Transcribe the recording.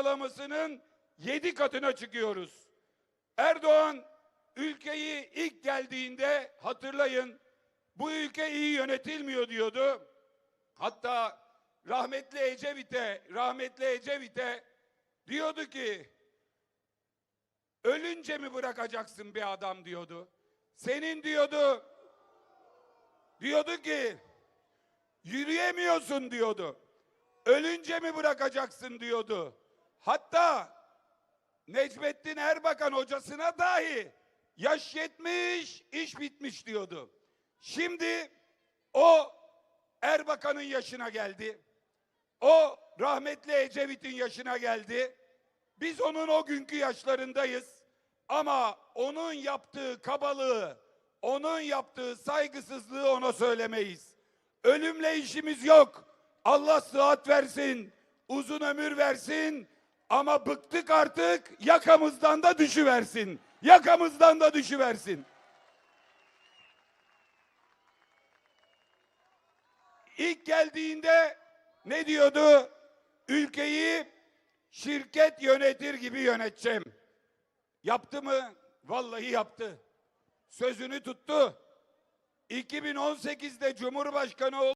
ortalamasının yedi katına çıkıyoruz. Erdoğan ülkeyi ilk geldiğinde hatırlayın bu ülke iyi yönetilmiyor diyordu. Hatta rahmetli Ecevit'e, rahmetli Ecevit'e diyordu ki ölünce mi bırakacaksın bir adam diyordu. Senin diyordu diyordu ki yürüyemiyorsun diyordu. Ölünce mi bırakacaksın diyordu. Hatta Necmettin Erbakan hocasına dahi yaş yetmiş, iş bitmiş diyordu. Şimdi o Erbakan'ın yaşına geldi. O rahmetli Ecevit'in yaşına geldi. Biz onun o günkü yaşlarındayız. Ama onun yaptığı kabalığı, onun yaptığı saygısızlığı ona söylemeyiz. Ölümle işimiz yok. Allah sıhhat versin, uzun ömür versin. Ama bıktık artık yakamızdan da düşüversin. Yakamızdan da düşüversin. İlk geldiğinde ne diyordu? Ülkeyi şirket yönetir gibi yöneteceğim. Yaptı mı? Vallahi yaptı. Sözünü tuttu. 2018'de Cumhurbaşkanı